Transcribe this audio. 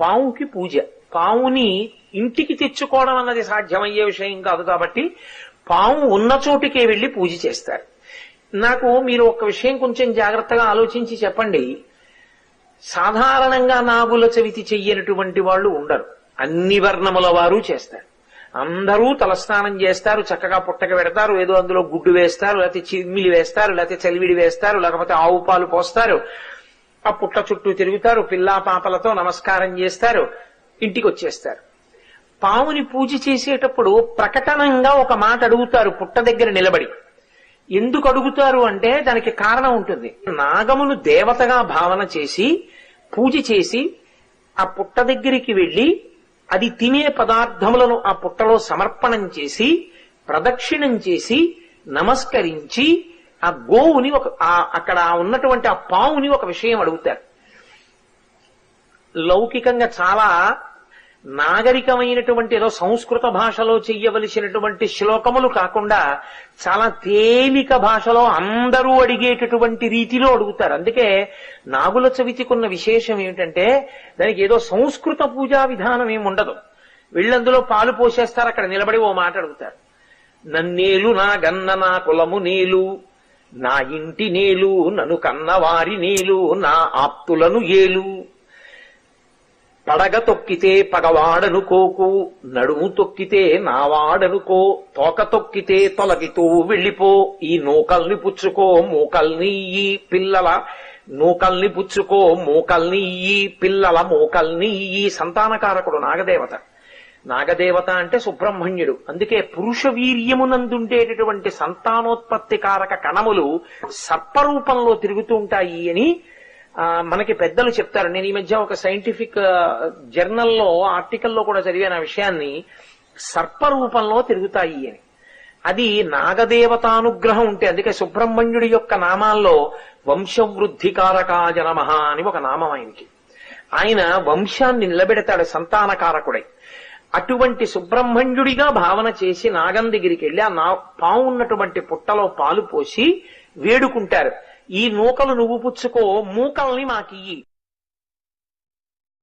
పావుకి పూజ. పావుని ఇంటికి తెచ్చుకోవడం అన్నది సాధ్యమయ్యే విషయం కాదు కాబట్టి పాము ఉన్న చోటికే వెళ్ళి పూజ చేస్తారు. నాకు మీరు ఒక విషయం కొంచెం జాగ్రత్తగా ఆలోచించి చెప్పండి. సాధారణంగా నాగుల చవితి చెయ్యనటువంటి వాళ్ళు ఉండరు. అన్ని వర్ణముల వారు చేస్తారు. అందరూ తలస్నానం చేస్తారు చక్కగా పుట్టక పెడతారు ఏదో అందులో గుడ్డు వేస్తారు లేకపోతే చిమ్మిలి వేస్తారు లేకపోతే చలివిడి వేస్తారు లేకపోతే ఆవు పాలు పోస్తారు. ఆ పుట్ట చుట్టూ తిరుగుతారు పిల్లా పాపలతో నమస్కారం చేస్తారు ఇంటికి వచ్చేస్తారు పావుని పూజ చేసేటప్పుడు ప్రకటనంగా ఒక మాట అడుగుతారు పుట్ట దగ్గర నిలబడి. ఎందుకు అడుగుతారు అంటే దానికి కారణం ఉంటుంది. నాగమును దేవతగా భావన చేసి పూజ చేసి ఆ పుట్ట దగ్గరికి వెళ్ళి అది తినే పదార్థములను ఆ పుట్టలో సమర్పణం చేసి ప్రదక్షిణం చేసి నమస్కరించి ఆ గోవుని ఒక అక్కడ ఉన్నటువంటి ఆ పావుని ఒక విషయం అడుగుతారు. లౌకికంగా చాలా నాగరికమైనటువంటి ఏదో సంస్కృత భాషలో చెయ్యవలసినటువంటి శ్లోకములు కాకుండా చాలా తేలిక భాషలో అందరూ అడిగేటటువంటి రీతిలో అడుగుతారు. అందుకే నాగుల చవితికున్న విశేషం ఏమిటంటే దానికి ఏదో సంస్కృత పూజా విధానం ఏమి ఉండదు. వీళ్ళందులో పాలు పోసేస్తారు అక్కడ నిలబడి ఓ మాట అడుగుతారు. నన్నేలు నా గన్న నా కులము నేలు. నా ఇంటి నేలు నన్ను కన్నవారి నేలు నా ఆప్తులను ఏలు. పడగ తొక్కితే పగవాడనుకోకు నడుము తొక్కితే నావాడనుకో తోక తొక్కితే తొలగితూ వెళ్ళిపో ఈ నూకల్ని పుచ్చుకో మూకల్ని ఈ పిల్లల నూకల్ని పుచ్చుకో మూకల్ని ఈ పిల్లల మూకల్ని ఈ సంతానకారకుడు నాగదేవత. నాగదేవత అంటే సుబ్రహ్మణ్యుడు. అందుకే పురుష వీర్యమునందుండేటటువంటి సంతానోత్పత్తి కారక కణములు సర్పరూపంలో తిరుగుతూ ఉంటాయి అని మనకి పెద్దలు చెప్తారు. నేను ఈ మధ్య ఒక సైంటిఫిక్ జర్నల్లో ఆర్టికల్లో కూడా చదివాను ఆ విషయాన్ని. సర్పరూపంలో తిరుగుతాయి అని. అది నాగదేవతానుగ్రహం ఉంటే అందుకే సుబ్రహ్మణ్యుడి యొక్క నామాల్లో వంశవృద్ధికారకాజ నమః అని ఒక నామం ఆయనకి. ఆయన వంశాన్ని నిలబెడతాడు సంతానకారకుడై. అటువంటి సుబ్రహ్మణ్యుడిగా భావన చేసి నాగం దగ్గరికి వెళ్ళి ఆ నా పాము ఉన్నటువంటి పుట్టలో పాలు పోసి వేడుకుంటారు. ఈ నూకలు నువ్వు పుచ్చుకో మూకల్ని మాకియ్యి.